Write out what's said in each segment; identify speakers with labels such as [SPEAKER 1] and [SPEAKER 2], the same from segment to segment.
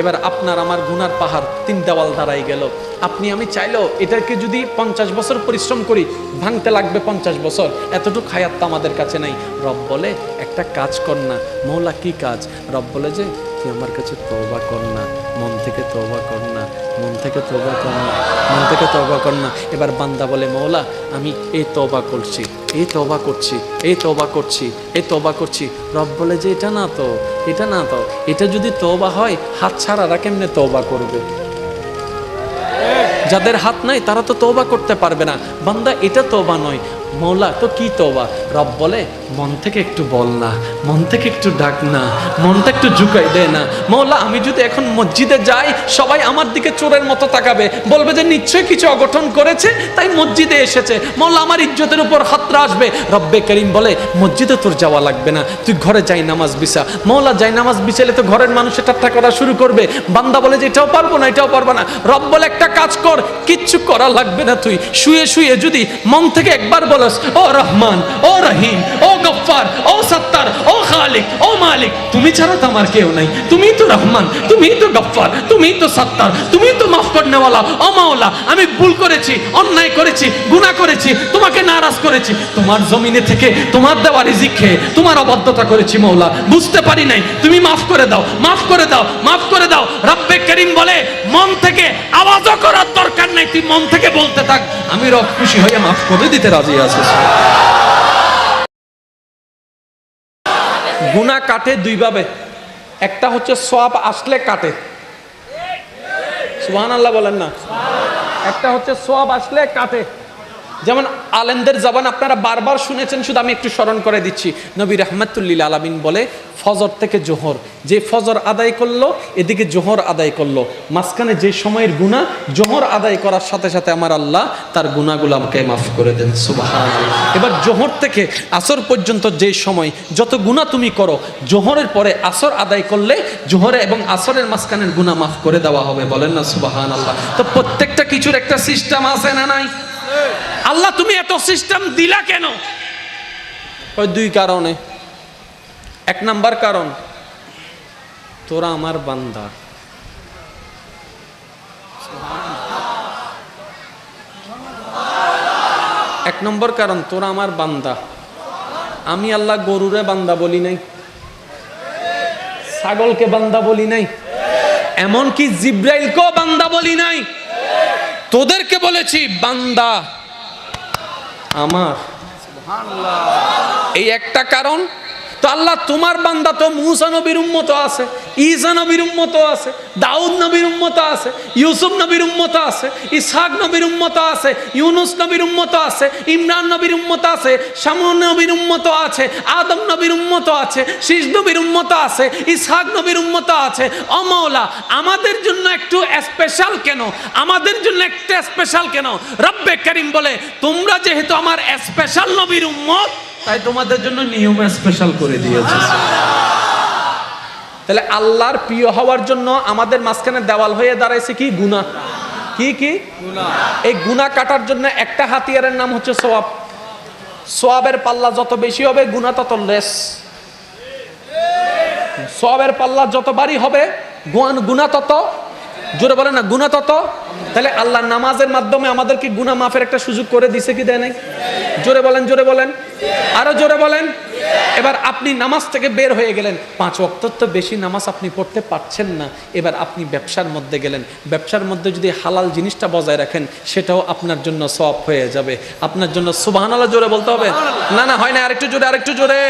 [SPEAKER 1] এবার আপনার আমার গুনার পাহাড় তিন দেওয়াল দাঁড়াই গেল। আপনি, আমি চাইলেও এটাকে যদি পঞ্চাশ বছর পরিশ্রম করি, ভাঙতে লাগবে পঞ্চাশ বছর। এতটুকু হায়াত আমাদের কাছে নাই। রব বলে, একটা কাজ কর না, মৌলা কি কাজ? রব বলে যে আমার কাছে তওবা কর না। মন থেকে তওবা কর না। মন থেকে তওবা কর না। মন থেকে তওবা কর না। এবার বান্দা বলে মৌলা আমি এই তওবা করছি, এই তওবা করছি, এই তওবা করছি, এই তওবা করছি। রব বলে যে, এটা না তো, এটা না তো। এটা যদি তওবা হয়, হাত ছাড়ারা কেমনে তওবা করবে? যাদের হাত নাই, তারা তো তওবা করতে পারবে না। বান্দা, এটা তওবা নয়। মৌলা তো কি তবা রব বলে মন থেকে একটু বল না, মন থেকে একটু ডাক না, মনটা একটু ঝুঁকাই দে না। মৌলা, আমি যদি এখন মসজিদে যাই, সবাই আমার দিকে চোরের মতো তাকাবে। বলবে যে নিশ্চয়ই কিছু অঘটন করেছে, তাই মসজিদে এসেছে। মৌলা, আমার ইজ্জতের উপর হাতরা আসবে। রব্বে করিম বলে, মসজিদে তোর যাওয়া লাগবে না, তুই ঘরে যাই নামাজ বিছা। মৌলা, যাই নামাজ বিছালে তো ঘরের মানুষের ঠাট্টা করা শুরু করবে। বান্দা বলে যে এটাও পারব না, এটাও পারব না। রব বলে, একটা কাজ কর, কিচ্ছু করা লাগবে না তুই। শুয়ে শুয়ে যদি মন থেকে একবার বলস, ও রহমান, ও রহিম, ও গফফার, ও সত্তার, ও খালিক, ও মালিক। তুমি ছাড়া তো আমার কেউ নাই। তুমি তো রহমান তুমি তো গফফার তুমি তো সত্তার তুমি তো মাফ করনেওয়ালা, ও মাওলা। আমি ভুল করেছি, অন্যায় করেছি, গুনাহ করেছি, তোমাকে নারাজ করেছি। তোমার জমিনে থেকে তোমার দেওয়া রিজিক খেয়ে তোমার অবাধ্যতা করেছি মৌলা বুঝতে পারি নাই। তুমি মাফ করে দাও, মাফ করে দাও, মাফ করে দাও। রব্বে করিম বলে, মন থেকে আওয়াজও করার দরকার নাই। তুই মন থেকে বলতে থাক। আমি রব খুশি হয়ে মাফ করে দিতে রাজি আছি। গুণা কাটে দুইভাবে। একটা হচ্ছে সব আসলে কাটে। সুহান আল্লাহ বলেন না। একটা হচ্ছে সব আসলে কাটে। যেমন আলেমদের জবান আপনারা বারবার শুনেছেন, শুধু আমি একটু স্মরণ করে দিচ্ছি। নবী রহমাতুল্লিল আলামিন বলে, ফজর থেকে জোহর। যে ফজর আদায় করল, এদিকে জোহর আদায় করল। মাঝখানে যে সময়ের গুণা জোহর আদায় করার সাথে সাথে আমার আল্লাহ তার গুণাগুলো আমাকে মাফ করে দেন। সুবাহ এবার জোহর থেকে আসর পর্যন্ত যে সময়, যত গুণা তুমি করো, জোহরের পরে আসর আদায় করলে জোহরে এবং আসরের মাঝখানের গুণা মাফ করে দেওয়া হবে। বলেন না সুবাহান আল্লাহ তো প্রত্যেকটা কিছুর একটা সিস্টেম আছে না নাই? আল্লাহ, তুমি এত সিস্টেম দিলা কেন? ওই দুই কারণে। এক নাম্বার কারণ, তোরা আমার বান্দা। এক নম্বর কারণ, তোরা আমার বান্দা। আমি আল্লাহ গরুরে বান্দা বলি নাই। ছাগলকে বান্দা বলি নাই। এমনকি জিব্রাইলকেও বান্দা বলি নাই। তোদেরকে বলেছি বান্দা। আমার। এই একটা কারণ তো আল্লাহ তোমার বান্দা তো মুসা নবীর উম্মত আছে ঈসা নবীর উম্মত আছে দাউদ নবীর উম্মত আছে ইউসুফ নবীর উম্মত আছে ইসহাক নবীর উম্মত আছে ইউনুস নবীর উম্মত আছে ইমরান নবীর উম্মত আছে শামুন নবীর উম্মত আছে আদম নবীর উম্মত আছে শীষ নবীর উম্মত আছে ইসহাক নবীর উম্মত আছে অমৌলা আমাদের জন্য একটু স্পেশাল কেন আমাদের জন্য একটা স্পেশাল কেন রব্বে করিম বলে তোমরা যেহেতু আমার স্পেশাল নবীর উম্মত তাই তোমাদের জন্য নিয়ম স্পেশাল করে দিয়েছে। তাহলে আল্লাহর প্রিয় হওয়ার জন্য আমাদের মাঝখানে দেওয়াল হয়ে দাঁড়াইছে কি? গুনাহ। কি কি? এই গুনাহ কাটার জন্য একটা হাতিয়ারের নাম হচ্ছে সোয়াব। সোয়াবের পাল্লা যত বেশি হবে গুনাহ তত লেস সোয়াবের পাল্লা যত বাড়ি হবে গুয়ান- গুনাহ তত জোরে বলে না গুনাহ তত। তাহলে আল্লাহ নামাজের মাধ্যমে আমাদেরকে গুনাহ মাফের একটা সুযোগ করে দিছে কি দেয় নাই? জোরে বলেন জোরে বলেন। আরও জোরে বলেন। এবার আপনি নামাজ থেকে বের হয়ে গেলেন। পাঁচ ওয়াক্ত তো বেশি নামাজ আপনি পড়তে পারছেন না। এবার আপনি ব্যবসার মধ্যে গেলেন। ব্যবসার মধ্যে যদি হালাল জিনিসটা বজায় রাখেন সেটাও আপনার জন্য সব হয়ে যাবে। আপনার জন্য সুবাহানাল্লাহ জোরে বলতে হবে? না না হয় না আরেকটু জোরে আরেকটু জোরে।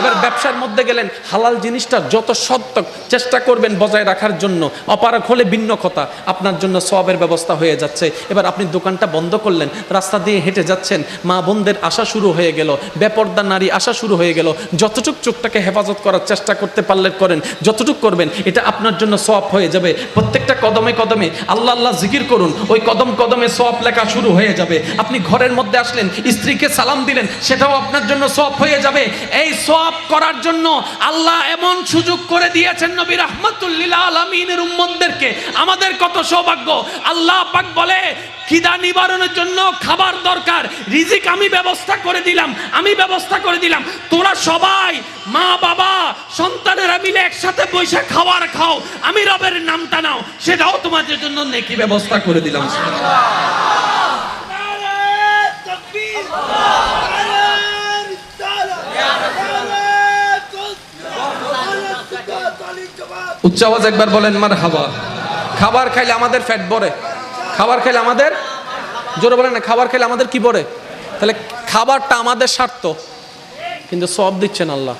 [SPEAKER 1] এবার ব্যবসার মধ্যে গেলেন। হালাল জিনিসটা যত সত্য চেষ্টা করবেন বজায় রাখার জন্য। অপারক হলে ভিন্ন কথা। আপনার জন্য সবের ব্যবস্থা হয়ে যাচ্ছে। এবার আপনি দোকানটা বন্ধ করলেন। রাস্তা দিয়ে হেঁটে যাচ্ছেন। মা বোনদের আসা শুরু হয়ে গেল। বেপর্দা নারী আসা শুরু হয়ে গেল। যতটুক চোখটাকে হেফাজত করার চেষ্টা করতে পারলে করেন, যতটুক করবেন, এটা আপনার জন্য সব হয়ে যাবে। প্রত্যেকটা কদমে কদমে আল্লাহ আল্লাহ জিকির করুন, ওই কদম কদমে সব লেখা শুরু হয়ে যাবে। আপনি ঘরের মধ্যে আসলেন, স্ত্রীকে সালাম দিলেন, সেটাও আপনার জন্য সব হয়ে যাবে। এই সব করার জন্য আল্লাহ এমন সুযোগ করে দিয়েছেন নবী রহমতুল্লিল আলমিনের উম্মদদেরকে আমাদের কত সৌভাগ্য। আল্লাহ পাক বলে, খিদা নিবারণের জন্য খাবার দরকার, রিজিক আমি ব্যবস্থা করে দিলাম, আমি ব্যবস্থা করে দিলাম। তোরা
[SPEAKER 2] তোমরা সবাই মা, বাবা, সন্তানেরা মিলে একসাথে বসে খাবার খাও। আমি রবের নামটা নাও। সেটাও তোমাদের জন্য নেকি ব্যবস্থা করে দিলাম।
[SPEAKER 1] উচ্চ একবার বলেন মার হাবা খাবার খাইলে আমাদের ফ্যাট ভরে খাবার খাইলে আমাদের জোরে বলেন না, খাবার খাইলে আমাদের কি ভরে তাহলে খাবারটা আমাদের স্বার্থ। কিন্তু সব দিচ্ছেন আল্লাহ।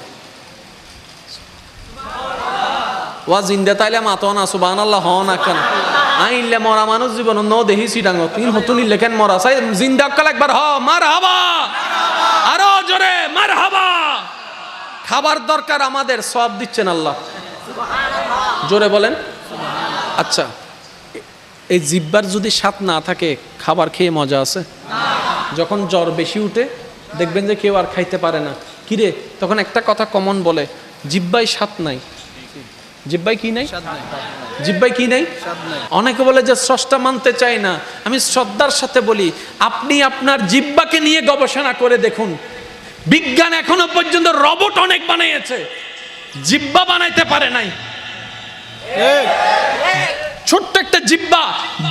[SPEAKER 1] ওয়া জিন্দে তাইলে মাতো না সুবান আল্লাহ না কেন? আইলে মরা মানুষ জীবন ন দেহি সিডাঙ্গ তিন হতুনি লেখেন মরা? সাই জিন্দা অক্কাল একবার হ মার হাবা আরও জোরে মার হাবা খাবার দরকার আমাদের, সব দিচ্ছেন আল্লাহ। জোরে বলেন। আচ্ছা এই জিব্বার যদি স্বাদ না থাকে, খাবার খেয়ে মজা আছে? যখন জ্বর বেশি উঠে, দেখবেন যে কেউ আর খাইতে পারে না। কিরে তখন একটা কথা কমন বলে জিব্বাই স্বাদ নাই। জিব্বাই কি নাই? জিব্বাই কি নাই? অনেকে বলে যে স্রষ্টা মানতে চায় না। আমি শ্রদ্ধার সাথে বলি আপনি আপনার জিব্বাকে নিয়ে গবেষণা করে দেখুন। বিজ্ঞান এখনও পর্যন্ত রবট অনেক বানিয়েছে। জিব্বা বানাইতে পারে নাই। ছোট্ট একটা জিব্বা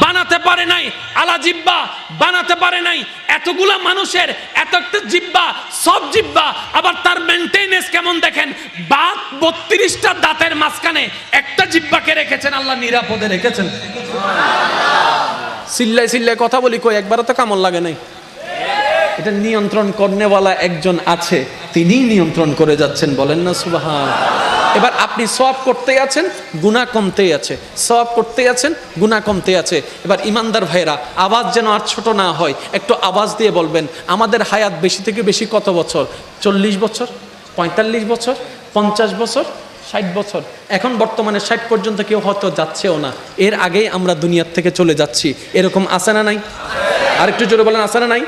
[SPEAKER 1] বানাতে পারে নাই, আলা জিব্বা বানাতে পারে নাই। এতগুলা মানুষের এত একটা জিব্বা, সব জিব্বা, আবার তার মেনটেনেন্স কেমন দেখেন? বাত বত্রিশটা দাঁতের মাঝখানে একটা জিব্বাকে রেখেছেন, আল্লাহ নিরাপদে রেখেছেন। সিল্লাই সিল্লাই কথা বলি কই, একবারও তো কামল লাগে নাই। এটা নিয়ন্ত্রণ করনেওয়ালা একজন আছে, তিনিই নিয়ন্ত্রণ করে যাচ্ছেন, বলেন না সুবাহান। এবার আপনি সব করতে আছেন গুণা কমতেই আছে। সব করতে আছেন গুণা কমতে আছে। এবার ইমানদার ভাইরা আওয়াজ যেন আর ছোট না হয়, একটু আওয়াজ দিয়ে বলবেন, আমাদের হায়াত বেশি থেকে বেশি কত বছর? চল্লিশ বছর, পঁয়তাল্লিশ বছর, পঞ্চাশ বছর, ষাট বছর। এখন বর্তমানে ষাট পর্যন্ত কেউ হয়তো যাচ্ছেও না। এর আগেই আমরা দুনিয়ার থেকে চলে যাচ্ছি। এরকম আছে না নাই? আরেকটু জোরে বলেন, আছে না নাই?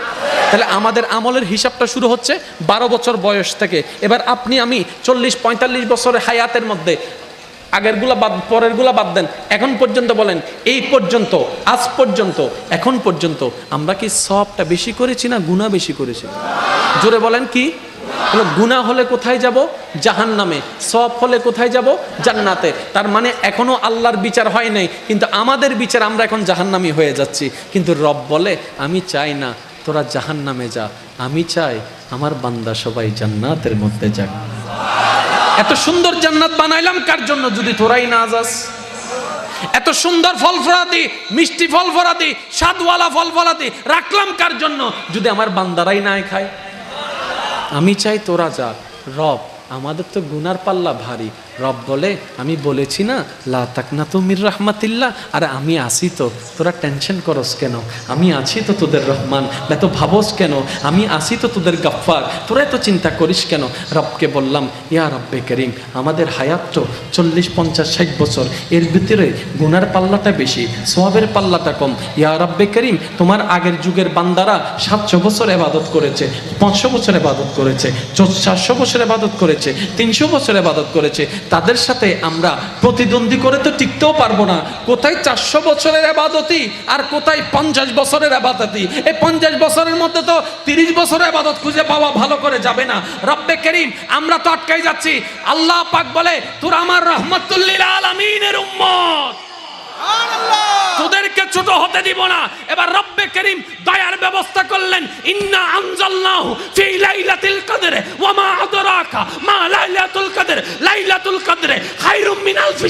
[SPEAKER 1] তাহলে আমাদের আমলের হিসাবটা শুরু হচ্ছে বারো বছর বয়স থেকে। এবার আপনি, আমি চল্লিশ, পঁয়তাল্লিশ বছরের হায়াতের মধ্যে, আগেরগুলা বাদ, পরেরগুলা বাদ দেন। এখন পর্যন্ত বলেন, এই পর্যন্ত, আজ পর্যন্ত, এখন পর্যন্ত, আমরা কি সবটা বেশি করেছি না গুণা বেশি করেছি? জোরে বলেন কি? গুণা হলে কোথায় যাব? জাহান নামে সব হলে কোথায় যাব? জান্নাতে। তার মানে এখনও আল্লাহর বিচার হয় নাই, কিন্তু আমাদের বিচার আমরা এখন জাহান্নামি হয়ে যাচ্ছি। কিন্তু রব বলে, আমি চাই না তোরা জাহান নামে যা। আমি চাই আমার বান্দা সবাই জান্নাতের মধ্যে যাক। এত সুন্দর জান্নাত বানাইলাম কার জন্য যদি তোরাই না যাস? এত সুন্দর ফল ফলাদি মিষ্টি ফল ফলাদি স্বাদওয়ালা ফল ফলাদি রাখলাম কার জন্য যদি আমার বান্দারাই নাই খায়? আমি চাই তোরা যা রব, আমাদের তো গুনার পাল্লা ভারী। রব বলে, আমি বলেছি না, লা তাকনা তো মির রহমাতিল্লাহ। আর, আমি আসি তো, তোরা টেনশন করস কেন? আমি আছি তো তোদের রহমান এত ভাবস কেন? আমি আসি তো তোদের গাফফার, তোরা এত চিন্তা করিস কেন? রবকে বললাম, ইয়া রব্বে করিম, আমাদের হায়াত তো চল্লিশ, পঞ্চাশ, ষাট বছর, এর ভিতরে গুনার পাল্লাটা বেশি, সোয়াবের পাল্লাটা কম। ইয়া রব্বে করিম, তোমার আগের যুগের বান্দারা সাতশো বছর এবাদত করেছে, পাঁচশো বছর এবাদত করেছে চারশো বছর এবাদত করেছে, তিনশো বছর এবাদত করেছে তাদের সাথে আমরা প্রতিদ্বন্দ্বী করে তো টিকতেও পারব না। কোথায় চারশো বছরের আবাদতি আর কোথায় পঞ্চাশ বছরের আবাদতি? এই পঞ্চাশ বছরের মধ্যে তো তিরিশ বছরের আবাদত খুঁজে পাওয়া ভালো করে যাবে না। রব্বে করিম, আমরা তো আটকাই যাচ্ছি। আল্লাহ পাক বলে, তোর আমার রহমতুল্লিল আলমিনের উম্মত। তোদেরকে ছোট হতে দিব না। এবার রব্বে করিম দয়ার ব্যবস্থা করলেন। ইন্না আনজালনাহু ফি লাইলাতিল কদর ওয়া মা আদরাকা মা লাইলাতুল কদর। লাইলাতুল কদর খায়রুম মিন আলফি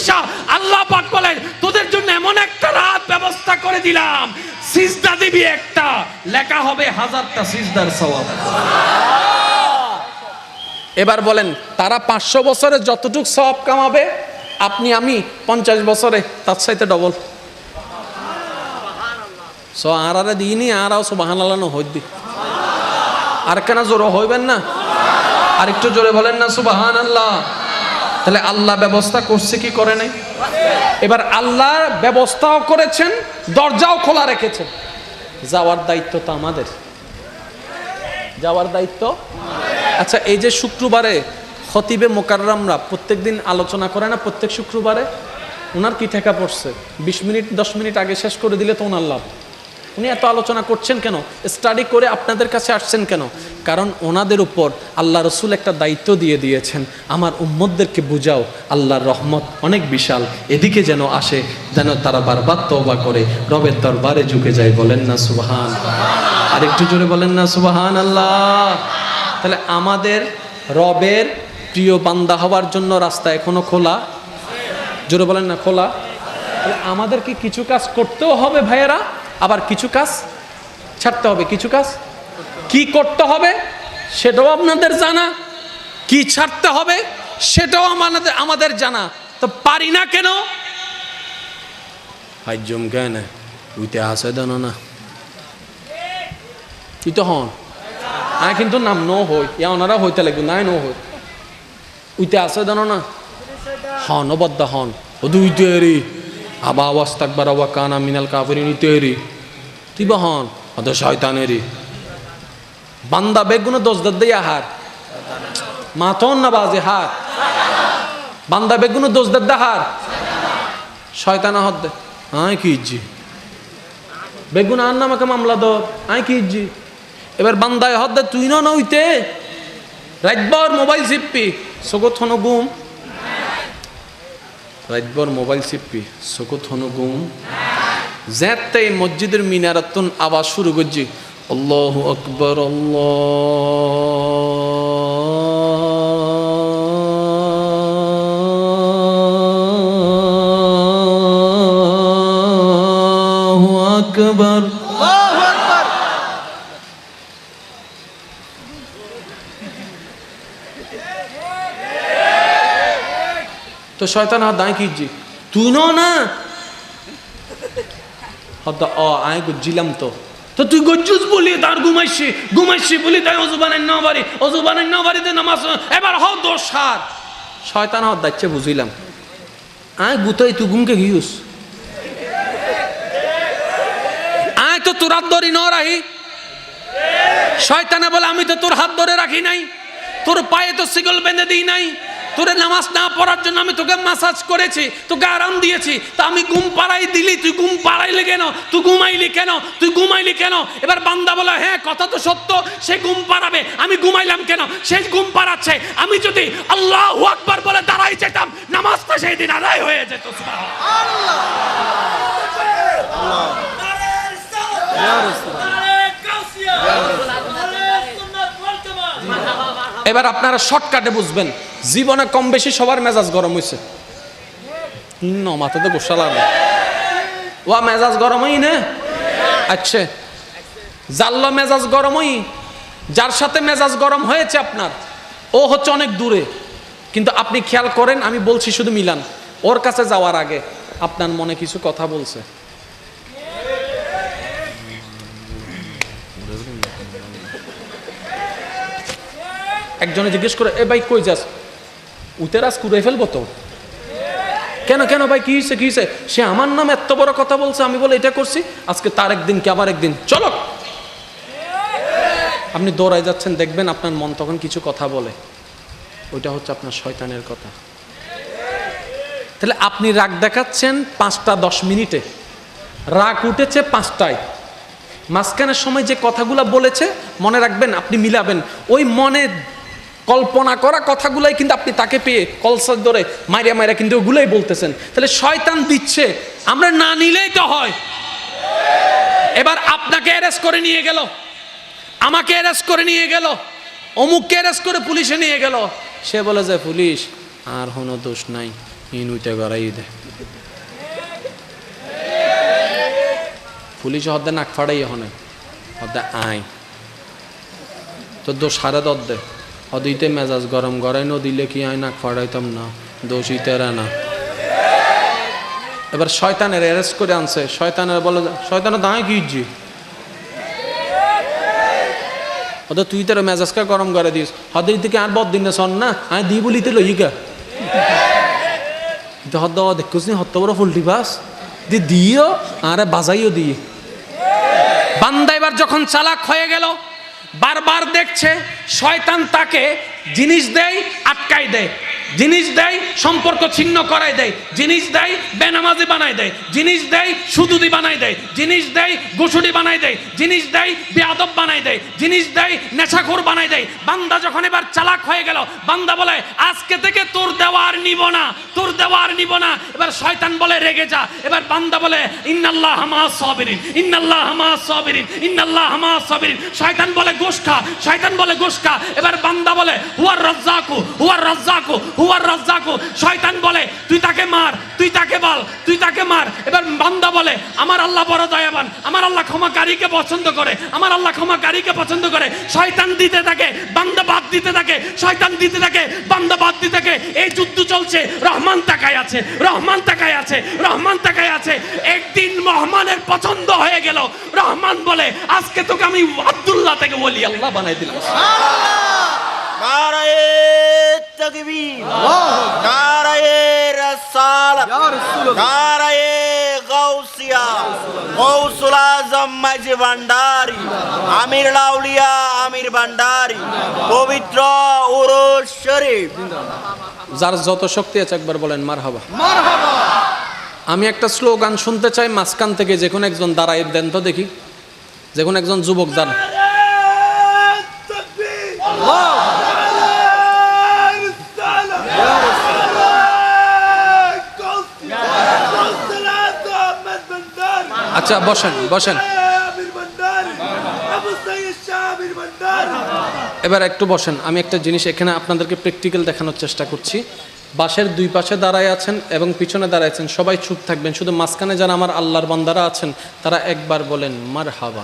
[SPEAKER 1] আল্লাহ পাক বলেন, তোদের জন্য এমন একটা রাত ব্যবস্থা করে দিলাম। সিজদা দিবি একটা। লেখা হবে হাজারটা সিজদার সওয়াব। এবার বলেন, তারা পাঁচশো বছরে যতটুক সব কামাবে, আপনি আমি পঞ্চাশ বছরে, তার সাথে ডবল সো আর দিইনি আর সুবাহান আল্লাহ হইদি আর কেন জোরে হইবেন না আর একটু জোরে বলেন না সুবাহান আল্লাহ তাহলে আল্লাহ ব্যবস্থা করছে কি করে নাই এবার আল্লাহ ব্যবস্থাও করেছেন দরজাও খোলা রেখেছেন যাওয়ার দায়িত্ব তো আমাদের যাওয়ার দায়িত্ব আচ্ছা এই যে শুক্রবারে খতিবে মোকাররামরা প্রত্যেক দিন আলোচনা করে না প্রত্যেক শুক্রবারে ওনার কি ঠেকা পড়ছে বিশ মিনিট দশ মিনিট আগে শেষ করে দিলে তো ওনার লাভ উনি এত আলোচনা করছেন কেন? স্টাডি করে আপনাদের কাছে আসছেন কেন? কারণ ওনাদের উপর আল্লাহ রসুল একটা দায়িত্ব দিয়ে দিয়েছেন। আমার উম্মদদেরকে বুঝাও, আল্লাহর রহমত অনেক বিশাল। এদিকে যেন আসে, যেন তারা বারবার তওবা করে, রবের দরবারে ঝুঁকে যায়। বলেন না সুবাহান আর একটু জোরে বলেন না সুবাহান আল্লাহ তাহলে আমাদের রবের প্রিয় বান্দা হওয়ার জন্য রাস্তা এখনও খোলা? জোরে বলেন না খোলা? আমাদেরকে কিছু কাজ করতেও হবে ভাইয়েরা। আবার কিছু কাজ ছাড়তে হবে কিছু কাজ কি করতে হবে সেটাও আপনাদের জানা কি ছাড়তে হবে সেটাও আমাদের আমাদের জানা। তো পারি না কেন? হাইজম কেন উইতে আসে দেন না। তুই তো হন। আয় কিন্তু নাম নো হই ইয়া ওনারা হইতে লাগবে নাই নো হই। উইতে আসে দেন না? হন অবদ্ধ হন। ও দুই তৈরি আবা আওয়াজ থাকবার আবা কানা মিনাল কাফরিনি তৈরি। তুই বা হন অত শয়তানেরই। বান্দা বেগুনে দোষ দদ্দাই হার মাতন না বাজে হার বান্দা বেগুনে দোষ দদ্দা হার শয়তানা হদ দে। আয় কি ইজ্জি। বেগুন আর নামাকে মামলা দো। আয় কি ইজ্জি। এবার বান্দায় হদ দে, তুই না নইতে। রাতবার মোবাইল চিপ্পি চকুত হন গুম। রাতবার মোবাইল চিপ্পি চকুত হনুগুম গুম। যেতে মসজিদের মিনারাতন আওয়াজ শুরু করছি। আল্লাহ আকবর, আল্লাহ। তো শয়তান হাত দাঁড়িয়ে কিজি তুই ন না। হদ্দা, অ, আয় গজ্জিলাম তো। তো তুই গজ্জুস বলি, তার ঘুমাইছি ঘুমাইছি বলি, তাই অজু বানাই না বাড়ি, অজু বানাই না বাড়িতে নামাজ, এবার হ দোষ সার শয়তান হদ দাচ্ছে বুঝিলাম। আয় গুতাই, তুই ঘুমকে গিয়েছ আয় তো তোর হাত ধরি ন রাহি। শয়তানে বলে, আমি তো তোর হাত ধরে রাখি নাই। তোর পায়ে তো সিগল বেঁধে দিই নাই। তোরে নামাজ না পড়ার জন্য আমি তোকে মাসাজ করেছি তোকে আরাম দিয়েছি তা আমি ঘুম পাড়াই দিলি তুই ঘুম পাড়াইলে কেন? তুই ঘুমাইলি কেন? তুই ঘুমাইলি কেন? এবার বান্দা বলে হ্যাঁ কথা তো সত্য সে ঘুম পাড়াবে আমি ঘুমাইলাম কেন? সে ঘুম পাড়াচ্ছে আমি যদি আল্লাহ আকবার বলে দাঁড়াই যেতাম নামাজটা সেই দিন আদায় হয়ে যেত এবার আপনারা শর্টকাটে বুঝবেন জীবনে কম বেশি সবার মেজাজ গরম হয়েছে ন মাথাতে গোসা লাগে ওয়া, মেজাজ গরম হই না? আচ্ছা। জাল্ল মেজাজ গরম হই যার সাথে মেজাজ গরম হয়েছে আপনার, ও হচ্ছে অনেক দূরে। কিন্তু আপনি খেয়াল করেন, আমি বলছি শুধু মিলান। ওর কাছে যাওয়ার আগে আপনার মনে কিছু কথা বলছে। একজনে জিজ্ঞেস করে, এ ভাই, কই যাস? উতেরাস কুড়ে ফেলব তো? কেন কেন ভাই, কি হয়েছে কি সে আমার নাম এত বড় কথা বলছে, আমি বলে এটা করছি, আজকে তার একদিন কি আবার একদিন? চলো! আপনি দৌড়ায় যাচ্ছেন, দেখবেন আপনার মন তখন কিছু কথা বলে। ওইটা হচ্ছে আপনার শয়তানের কথা। তাহলে আপনি রাগ দেখাচ্ছেন পাঁচটা দশ মিনিটে। রাগ উঠেছে পাঁচটায়। মাঝখানের সময় যে কথাগুলো বলেছে, মনে রাখবেন, আপনি মিলাবেন। ওই মনে কল্পনা করা কথাগুলাই কিন্তু আপনি তাকে পেয়ে কলসার ধরে মাইরা মাইরা কিন্তু ওগুলোই বলতেছেন। তাহলে শয়তান দিচ্ছে, আমরা না নিলেই তো হয়। এবার আপনাকে অ্যারেস্ট করে নিয়ে গেল। আমাকে অ্যারেস্ট করে নিয়ে গেল। অমুককে অ্যারেস্ট করে পুলিশে নিয়ে গেল। সে বলে যে, পুলিশ, আর কোনো দোষ নাই। ইনুইতে গড়াই দে। পুলিশ হদ্দে নাক ফাড়াই হনে। হদ্দে আই তো দোষ হারে দদ্দে হদিতে মেজাজ গরম গড়াই ন দিলে কি আই নাক ফাড়াইতাম না? দোষ ইতেরা না। এবার শয়তানের অ্যারেস্ট করে আনছে। শয়তানের বলে, শয়তানের দাঁড়ায় কি ইজ্জি ওদের তুই তার মেজাজকে গরম করে দিস। হদের থেকে আর বদ দিন না শোন না? আমি দি বলিতে লই গা। হদ্দ দেখুস নি হত্ত বড় ফুলটি বাস। দি দিও, আরে বাজাইও দিয়ে বান্দা এবার যখন চালাক হয়ে গেল বারবার দেখছে শয়তান তাকে জিনিস দেয় আটকাই দেয়।
[SPEAKER 2] জিনিস দেয়, সম্পর্ক ছিন্ন করাই দেয়। জিনিস দেয়, বেনামাজি বানাই দেয়। জিনিস দেয়, সুদুদি বানাই দেয়। জিনিস দেয়, গোসুডি বানাই দেয়। জিনিস দেয় বেয়াদব বানাই দেয়। জিনিস দেয়, নেশাখোর বানাই দেয়। বান্দা যখন এবার চালাক হয়ে গেল, বান্দা বলে, আজকে থেকে তোর দেওয়ার নিব না, তোর দেওয়ার নিব না। এবার শয়তান বলে, রেগে যা। এবার বান্দা বলে, ইন্নাল্লাহ হামা সাবিরিন, ইন্নাল্লাহ হামা সাবিরিন, ইন্নাল্লাহ হামা সাবিরিন। শয়তান বলে গোশখা শয়তান বলে গোশখা এবার বান্দা বলে, হুয়ার রাজ্জাকু হুয়ার রাজ্জাকু হুয়ার রাজ্জাকু শয়তান বলে, তুই তাকে মার, তুই তাকে বল, তুই তাকে মার। এবার বান্দা বলে, আমার আল্লাহ বড় দয়াবান, আমার আল্লাহ ক্ষমাকারীকে পছন্দ করে, আমার আল্লাহ ক্ষমাকারীকে পছন্দ করে। শয়তান দিতে থাকে, বান্দা বাদ দিতে থাকে, শয়তান দিতে থাকে, বান্দা বাদ দিতে থাকে। এই যুদ্ধ চলছে, রহমান তাকায় আছে, রহমান তাকায় আছে, রহমান তাকায় আছে। একদিন রহমানের পছন্দ হয়ে গেল, রহমান বলে, আজকে তোকে আমি আব্দুল্লাহ থেকে বলি আল্লাহ বানাই দিলাম।
[SPEAKER 3] নারায়ে তাকবীর। নারায়ে রাসালাত। নারায়ে গাউসিয়া। গৌসুল আজম মাঝি ভান্ডারি। আমির লাউলিয়া আমির ভান্ডারি। পবিত্র উরুস শরীফ।
[SPEAKER 1] যার যত শক্তি আছে একবার বলেন মার হাবা আমি একটা স্লোগান শুনতে চাই মাঝখান থেকে যে কোনো একজন দাঁড়াই দেন তো দেখি। যে কোনো একজন যুবক দাঁড় আচ্ছা বসেন বসেন। এবার একটু বসেন আমি একটা জিনিস এখানে আপনাদেরকে প্র্যাকটিক্যাল দেখানোর চেষ্টা করছি। বাসের দুই পাশে দাঁড়ায় আছেন এবং পিছনে দাঁড়ায় আছেন সবাই চুপ থাকবেন। শুধু মাঝখানে যারা আমার আল্লাহর বান্দারা আছেন তারা একবার বলেন মার হাবা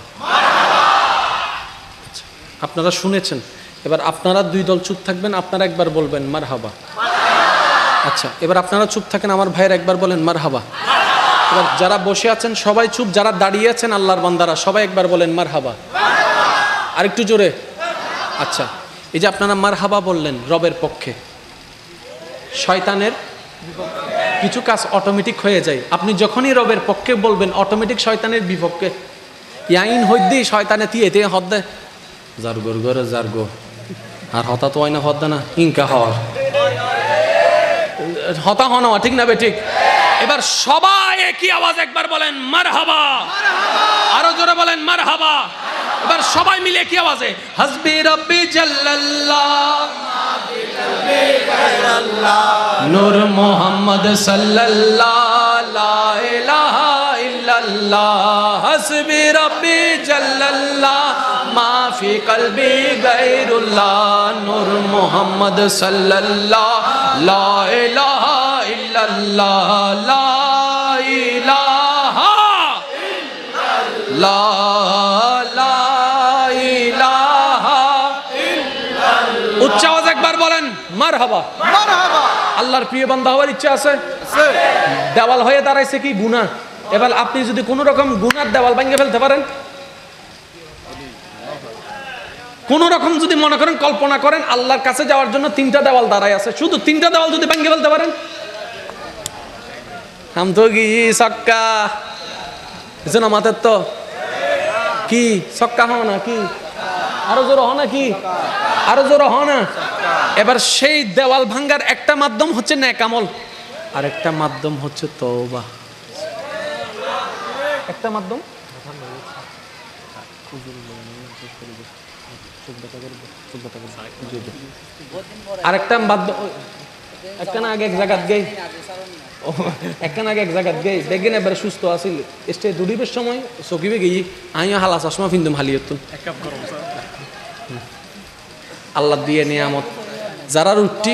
[SPEAKER 1] আচ্ছা, আপনারা শুনেছেন এবার আপনারা দুই দল চুপ থাকবেন, আপনারা একবার বলবেন মার হাবা আচ্ছা এবার আপনারা চুপ থাকেন, আমার ভাইয়ের একবার বলেন মার হাবা এবার যারা বসে আছেন, সবাই চুপ, যারা দাঁড়িয়ে আছেন আল্লাহর বান্দারা, সবাই একবার বলেন মার হাবা আরেকটু জোরে। আচ্ছা এই যে আপনারা মার হাবা বললেন রবের পক্ষে, শয়তানের কিছু কাজ অটোমেটিক হয়ে যায়। আপনি যখনই রবের পক্ষে বলবেন অটোমেটিক শয়তানের বিপক্ষে। ইয়াইন হইদি শয়তানে তিয়ে তে হদ্দে। যার গোর গোরে যার গো আর হতা তো হয় না হদ্দে না ইনকা হওয়ার হতা হওয়া না ঠিক না বে ঠিক
[SPEAKER 2] এবার সবাই একই আওয়াজ একবার বলেন মারহাবা আরও জোরে বলেন মারহাবা এবার সবাই মিলে একই আওয়াজে হাসবি রব্বি জাল্লাল্লাহ
[SPEAKER 1] নূর মোহাম্মদ সাল্লাল্লাহ লা ইলাহা ইল্লাল্লাহ হাসবি রব্বি জাল্লাল্লাহ মা ফি কলবি গায়রুল্লাহ নূর মোহাম্মদ সাল্লাল্লাহ লা ইলাহা ইল্লাল্লাহ লা ইলাহা লা লা ইলাহা উচ্চ আওয়াজ একবার বলেন মার হাবা আল্লাহর প্রিয় বান্দা হওয়ার ইচ্ছা আছে? দেওয়াল হয়ে দাঁড়াইছে কি গুনাহ? এবার আপনি যদি কোনো রকম গুনার দেওয়াল ভেঙে ফেলতে পারেন কোন রকম যদি মনে করেন, কল্পনা করেন, আল্লাহর কাছে যাওয়ার জন্য তিনটা দেওয়াল দাঁড়ায় আছে। শুধু তিনটা দেওয়াল যদি ভেঙে ফেলতে পারেন? হাম তো কি সক্কা। এজন্য আমাদের তো। কি? সক্কা হও না, কি? আরও জোর হ না, কি? আরও জোর হ না। এবার সেই দেওয়াল ভাঙ্গার একটা মাধ্যম হচ্ছে ন্যাকামল আর একটা মাধ্যম হচ্ছে তওবা। একটা মাধ্যম? আরেকটা মাধ্যম একখানা আগে এক জায়গাত গেই। একখানা আগে এক জায়গাত গেই। দেখবেন এবারে সুস্থ আছিল। স্টে দুডিবের সময় চকিবে গেই আমিও হালা চশমা ফিন্দুম হালিয়তুন আল্লাহ দিয়ে নিয়ামত। যারার উঠটি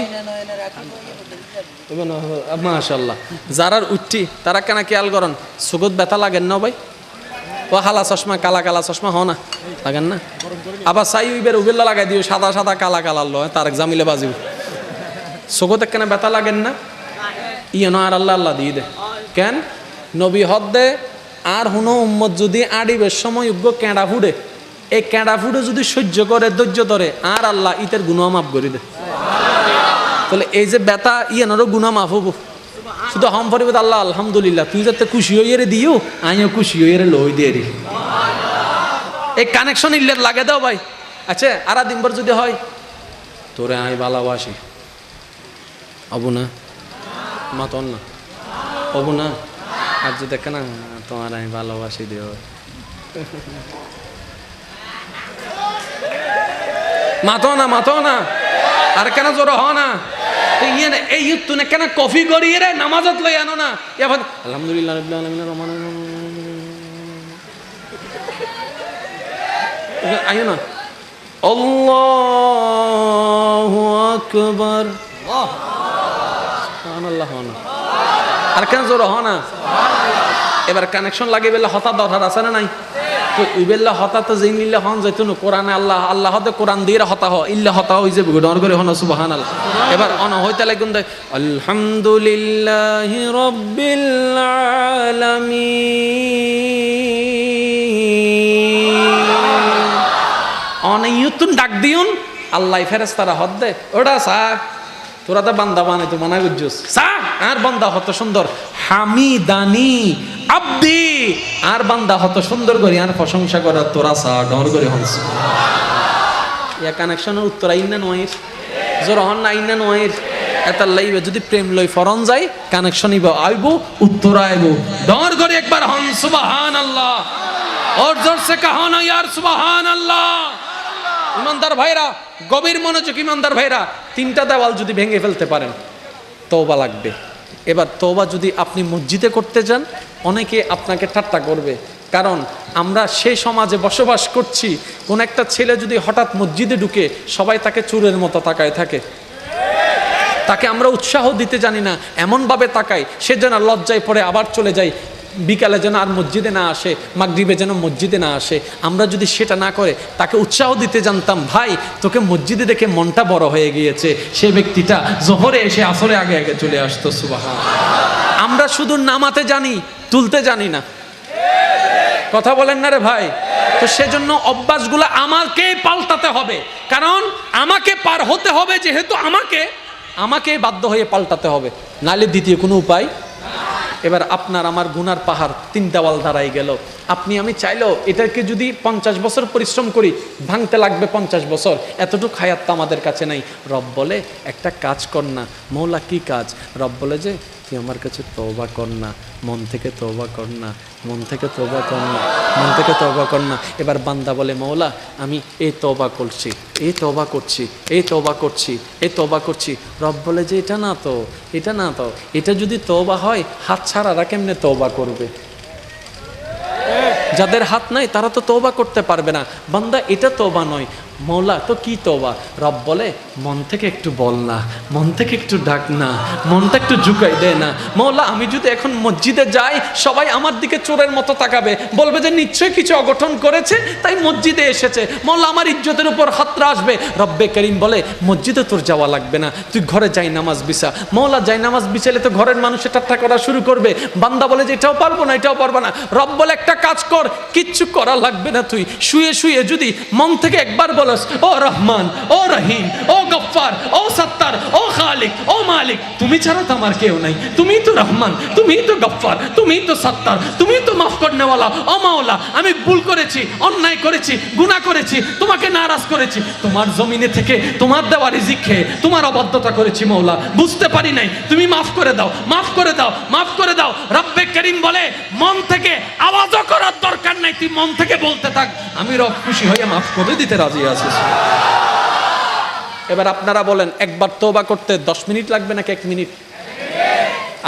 [SPEAKER 1] মাশাল্লাহ যারার উঠটি তারা কেন খেয়াল করেন সুগত ব্যথা লাগেন না ভাই? ও হালা চশমা, কালা কালা চশমা হ না, লাগেন না। আবার চাই উইবের উবেল্লা লাগাই দিও, সাদা সাদা কালা কালার লয়, তার জামিলে বাজিব। সুগত কেন ব্যথা লাগেন না? ইয়ে আর আল্লাহ আল্লাহ দিয়ে দে। কেন? নবী হদ দে, আর হুনো উম্মত যদি আডিবের সময় উগ্র কেঁড়া ফুডে, এই কেঁড়া ফুডে যদি সহ্য করে, ধৈর্য ধরে, আর আল্লাহ, ইতের গুণা মাফ করে দে। তাহলে এই যে বেতা ইয়ানোরও গুণা মাফ হব। শুধু হম ফরিবত আল্লাহ, আলহামদুলিল্লাহ। তুই যাতে খুশি হইয়ে দিও, আমিও খুশি হইয়ে লই দিয়ে রে এই কানেকশন ইল্লে লাগে দাও ভাই। আচ্ছা আর দিনবার যদি হয়, তোরে আমি ভালোবাসি। অবু না। মাতন না। অবু না। আর যদি দেখে না, তোমার আমি ভালোবাসি দিও। মাতো না মাতো না। আর কেন জোর হ না? এই ইয়ে তুনে কেন কফি করিয়ে রে? নামাজত লই আনো না। এবার আলহামদুলিল্লাহ রহমান আইও না। আল্লাহু আকবার। না। আর কেন জোর হ না? এবার কানেকশন লাগে বেলা হঠাৎ দরকার আছে না নাই? তো বেলা হঠাৎ তো যেই নিলে হন যাইতো না, কোরআনে আল্লাহ আল্লাহ হতে কোরআন দিয়ে হতা হ ইল্লা হতা হই যাবে ডর করে হন সুবহান আল্লাহ এবার অন হইতে লাগুন দেয় আলহামদুলিল্লাহ রব্বিল আলামিন। অনেক ডাক দিউন, আল্লাহ ফেরেস তারা হদ দে, ওটা সা তোরা তো বান্দা বানাই তো মানা গুজুস সা আর বান্দা হত সুন্দর হামিদানি আব্দি আর বান্দা হত সুন্দর করি আর প্রশংসা করা তোরা সা ডর করে হনস ইয়া কানেকশনের উত্তর আইন না নয়ের জোর হন না আইন না নয়ের এত লাইবে যদি প্রেম লই ফরন যায় কানেকশন ইব আইব উত্তর আইব ডর করে একবার হন সুবহান আল্লাহ और जोर से कहो ना यार सुबहान আল্লাহ ইমানদার ভাইরা, গভীর মনোযোগ ইমানদার ভাইরা, তিনটা দেওয়াল যদি ভেঙে ফেলতে পারেন, তওবা লাগবে। এবার তওবা যদি আপনি মসজিদে করতে যান, অনেকে আপনাকে ঠাট্টা করবে। কারণ আমরা সেই সমাজে বসবাস করছি, কোন একটা ছেলে যদি হঠাৎ মসজিদে ঢুকে সবাই তাকে চোরের মতো তাকায় থাকে। তাকে আমরা উৎসাহ দিতে জানি না, এমনভাবে তাকাই, সে যেন লজ্জায় পড়ে আবার চলে যায়। বিকালে যেন আর মসজিদে না আসে, মাগরিবে যেন মসজিদে না আসে। আমরা যদি সেটা না করে, তাকে উৎসাহ দিতে জানতাম, ভাই, তোকে মসজিদে দেখে মনটা বড় হয়ে গিয়েছে। সে ব্যক্তিটা জোহরে এসে আসরে আগে আগে চলে আসতো সুবাহা আমরা শুধু নামাতে জানি, তুলতে জানি না। কথা বলেন না রে ভাই। তো সেজন্য অভ্যাসগুলো আমাকে পাল্টাতে হবে। কারণ আমাকে পার হতে হবে যেহেতু আমাকে আমাকে বাধ্য হয়ে পাল্টাতে হবে। নালে দ্বিতীয় কোনো উপায় এবার আপনার আমার গুনার পাহাড় তিন দেওয়াল দাঁড়াই গেল। আপনি, আমি চাইলেও এটাকে যদি পঞ্চাশ বছর পরিশ্রম করি, ভাঙতে লাগবে পঞ্চাশ বছর। এতটুকু হায়াত তো আমাদের কাছে নাই। রব বলে, একটা কাজ কর না, মৌলা কি কাজ? রব বলে যে তুই আমার কাছে তওবা কর না? মন থেকে তওবা কর না? মন থেকে তওবা কর না? মন থেকে তওবা কর না? এবার বান্দা বলে মৌলা আমি এই তওবা করছি এই তওবা করছি এই তওবা করছি এই তওবা করছি। রব বলে যে, এটা না তো, এটা না তো, এটা যদি তওবা হয়, হাত ছাড়ারা কেমনে তওবা করবে? যাদের হাত নাই, তারা তো তওবা করতে পারবে না। বান্দা, এটা তওবা নয়। মৌলা, তো কি তওবা? রব বলে, মন থেকে একটু বল না, মন থেকে একটু ডাক না, মনটা একটু ঝুঁকাই দে না। মৌলা, আমি যদি এখন মসজিদে যাই, সবাই আমার দিকে চোরের মতো তাকাবে। বলবে যে, নিশ্চয়ই কিছু অগঠন করেছে, তাই মসজিদে এসেছে। মৌলা, আমার ইজ্জতের উপর হাতরা আসবে। রব্বে করিম বলে, মসজিদে তোর যাওয়া লাগবে না, তুই ঘরে যাই নামাজ বিছা। মৌলা, যাই নামাজ বিছালে তো ঘরের মানুষের ঠাট্টা করা শুরু করবে। বান্দা বলে যে, এটাও পারব না, এটাও পারব না। রব বলে, একটা কাজ কর, কিচ্ছু করা লাগবে না তুই। শুয়ে শুয়ে যদি মন থেকে একবার বলস ও রহমান, ও রহিম, ও গফফার, ও সত্তার, ও খালিক, ও মালিক, তুমি ছাড়া তো আমার কেউ নাই। তুমি তো রহমান, তুমি তো গফফার, তুমি তো সত্তার, তুমি তো মাফ করনেওয়ালা, ও মাওলা, আমি ভুল করেছি, অন্যায় করেছি, গুনাহ করেছি, তোমাকে নারাজ করেছি। তোমার জমিনে থেকে তোমার দেওয়া রিজিক খেয়ে তোমার অবাধ্যতা করেছি মৌলা বুঝতে পারি নাই, তুমি মাফ করে দাও, মাফ করে দাও, মাফ করে দাও। রব্বে করিম বলে, মন থেকে আওয়াজও করার দরকার নাই, তুই মন থেকে বলতে থাক। আমি রব খুশি হয়ে মাফ করে দিতে রাজি এবার আপনারা বলেন, একবার তোবা করতে দশ মিনিট লাগবে নাকি এক মিনিট?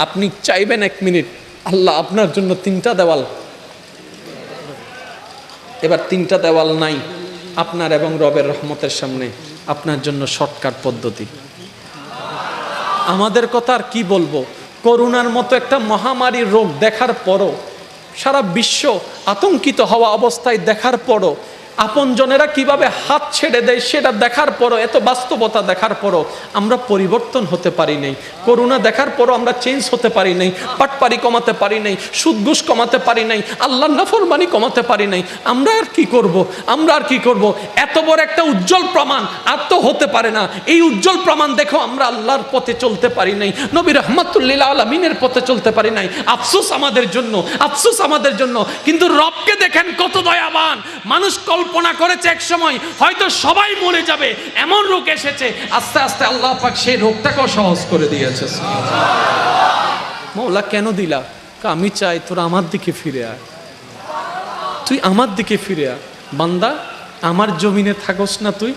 [SPEAKER 1] আপনি চাইবেন এক মিনিট। আল্লাহ আপনার জন্য তিনটা দেওয়াল। এবার তিনটা দেওয়াল নাই, আপনার এবং রবের রহমতের সামনে, আপনার জন্য শর্টকাট পদ্ধতি। আমাদের কথা আর কি বলব? করোনার মতো একটা মহামারী রোগ দেখার পরও, সারা বিশ্ব আতঙ্কিত হওয়া অবস্থায় দেখার পরও আপনজনেরা কীভাবে হাত ছেড়ে দেয় সেটা দেখার পরও, এত বাস্তবতা দেখার পরও আমরা পরিবর্তন হতে পারি নাই। করোনা দেখার পরও আমরা চেঞ্জ হতে পারি নাই। পাটপারি কমাতে পারি নাই। সুদঘুষ কমাতে পারি নাই। আল্লাহ নাফরমানি কমাতে পারি নাই। আমরা আর কি করব? আমরা আর কি করব? এত বড় একটা উজ্জ্বল প্রমাণ আর তো হতে পারে না। এই উজ্জ্বল প্রমাণ দেখো আমরা আল্লাহর পথে চলতে পারি নাই। নবী রহমতুল্লিল আলমিনের পথে চলতে পারি নাই। আফসোস আমাদের জন্য, আফসোস আমাদের জন্য। কিন্তু রবকে দেখেন কত দয়াবান। মানুষ কল
[SPEAKER 2] কল্পনা করেছে এক সময়, হয়তো সবাই মরে যাবে, এমন রোগ এসেছে, আস্তে আস্তে আল্লাহ পাক সেই রোগটাকেও সহজ করে দিয়েছে।
[SPEAKER 1] মৌলা, কেন দিলা? আমি চাই তোরা আমার দিকে ফিরে আয়। তুই আমার দিকে ফিরে আয়। বান্দা, আমার জমিনে থাকস না তুই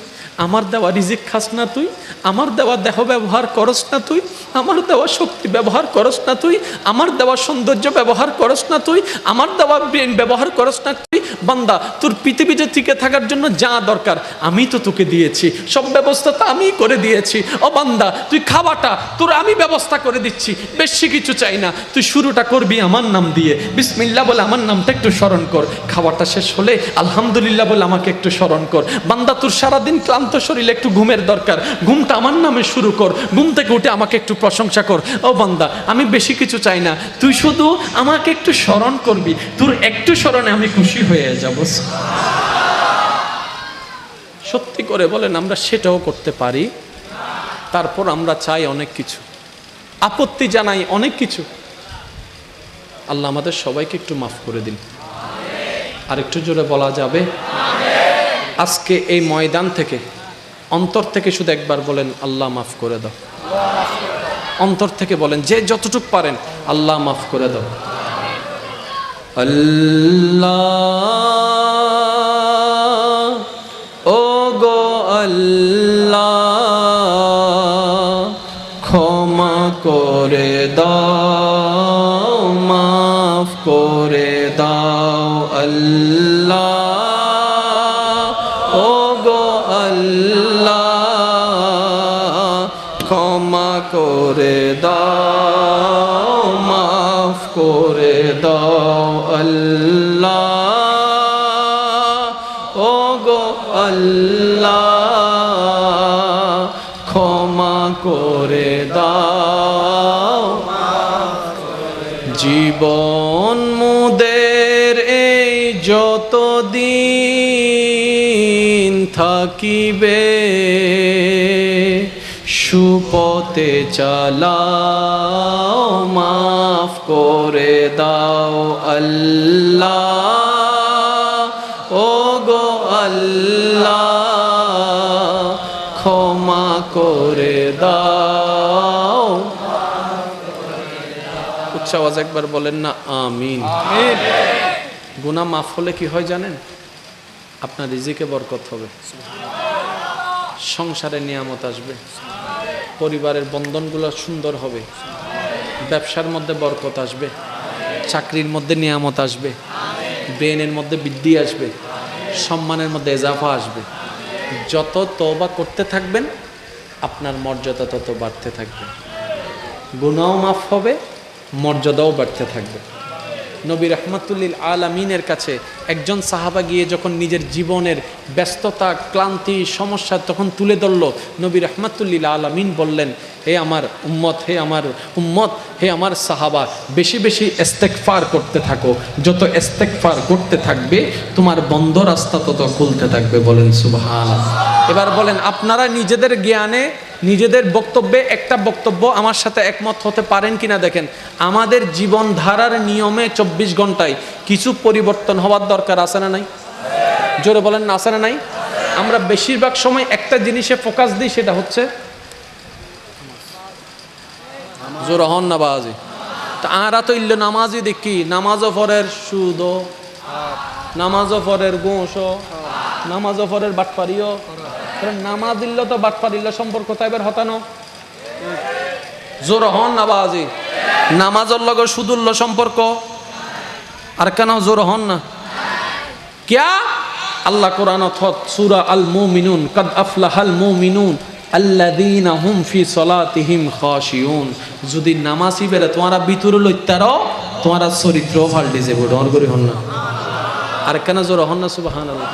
[SPEAKER 1] আমার দেওয়া রিজিক খাস না তুই, আমার দেওয়া দেহ ব্যবহার করস না তুই, আমার দেওয়া শক্তি ব্যবহার করস না তুই, আমার দেওয়া সৌন্দর্য ব্যবহার করস না তুই, আমার দেওয়া ব্রেন ব্যবহার করস না তুই। বান্দা, তোর পৃথিবীতে টিকে থাকার জন্য যা দরকার, আমি তো তোকে দিয়েছি, সব ব্যবস্থা তো আমিই করে দিয়েছি। ও বান্দা, তুই খাওয়াটা তোর আমি ব্যবস্থা করে দিচ্ছি, বেশি কিছু চাই না। তুই শুরুটা করবি আমার নাম দিয়ে। বিসমিল্লা বলে আমার নামটা একটু স্মরণ কর। খাওয়াটা শেষ হলে আলহামদুলিল্লাহ বলে আমাকে একটু স্মরণ কর। বান্দা, তোর সারাদিন ক্লান্ত শরীরে একটু ঘুমের দরকার। ঘুমটা আমার নামে শুরু কর। ঘুম থেকে উঠে আমাকে একটু প্রশংসা কর। ও বান্দা, আমি বেশি কিছু চাই না। তুই শুধু আমাকে একটু স্মরণ করবি। তোর একটু স্মরণে আমি খুশি হয়ে যাব। সত্যি করে বলেন, আমরা সেটাও করতে পারি। তারপর আমরা চাই অনেক কিছু। আপত্তি জানাই অনেক কিছু। আল্লাহ আমাদের সবাইকে একটু মাফ করে দিন। আর একটু জোরে বলা যাবে? আজকে এই ময়দান থেকে, অন্তর থেকে শুধু একবার বলেন, আল্লাহ মাফ করে দাও। অন্তর থেকে বলেন, যে যতটুক পারেন, আল্লাহ মাফ করে দাও। আল্লাহ ও গো আল্লাহ। আল্লাহ ক্ষমা করে দাও। থাকিবে সুপথে চালাও মাফ করে দাও আল্লাহ। ও গো আল্লাহ ক্ষমা করে দাও। উচ্চ আওয়াজ একবার বলেন না আমিন। গুনা মাফ হলে কি হয় জানেন? আপনার রিজিকে বরকত হবে। সংসারে নিয়ামত আসবে। পরিবারের বন্ধনগুলো সুন্দর হবে। ব্যবসার মধ্যে বরকত আসবে। চাকরির মধ্যে নিয়ামত আসবে। ব্রেনের মধ্যে বৃদ্ধি আসবে। সম্মানের মধ্যে এজাফা আসবে। যত তবা করতে থাকবেন, আপনার মর্যাদা তত বাড়তে থাকবে। গুনাও মাফ হবে, মর্যাদাও বাড়তে থাকবে। নবী রহমতুল্লিল আলমিনের কাছে একজন সাহাবা গিয়ে যখন নিজের জীবনের ব্যস্ততা, ক্লান্তি, সমস্যা তখন তুলে ধরল, নবী রহমতুল্লিল আলমিন বললেন, হে আমার উম্মত, হে আমার উম্মত, হে আমার সাহাবা, বেশি বেশি এস্তেকফার করতে থাকো। যত এস্তেকফার করতে থাকবে, তোমার বন্ধ রাস্তা তত খুলতে থাকবে। বলেন, সুবহান। এবার বলেন, আপনারা নিজেদের জ্ঞানে, নিজেদের বক্তব্যে একটা বক্তব্য আমার সাথে একমত হতে পারেন কিনা দেখেন। আমাদের জীবনধারার নিয়মে চব্বিশ ঘন্টায় কিছু পরিবর্তন হওয়ার দরকার আছে না নাই? জোরে বলেন না, আছে না নাই? আমরা বেশিরভাগ সময় একটা জিনিসে ফোকাস দিই, সেটা হচ্ছে জোর হন না বাজি। তা আরা তো ইল্ল নামাজই দেখি, নামাজও ফরের সুদ, নামাজও ফরের গোঁস নামাজও ফরের বাটপারিও নামাজ ইল্ল তো বাটপারিল্ল সম্পর্ক তাই এবার হতানো। জোর হন না বাজি। নামাজের লগে সুদুল্ল সম্পর্ক। আর কেন জোর হন না? ক্যা আল্লাহ কোরআন সুরা আল মুমিনুন কদ আফলাহাল মুমিনুন আল্লাদিন হুম ফি সলাতিহিম খাশিউন। যদি নামাজি বেড়ে তোমারা ভিতর লইতার, তোমারা চরিত্র পাল্টে যাবে ডর করি হন না। আর কেন জোর হন না, সুবহানাল্লাহ?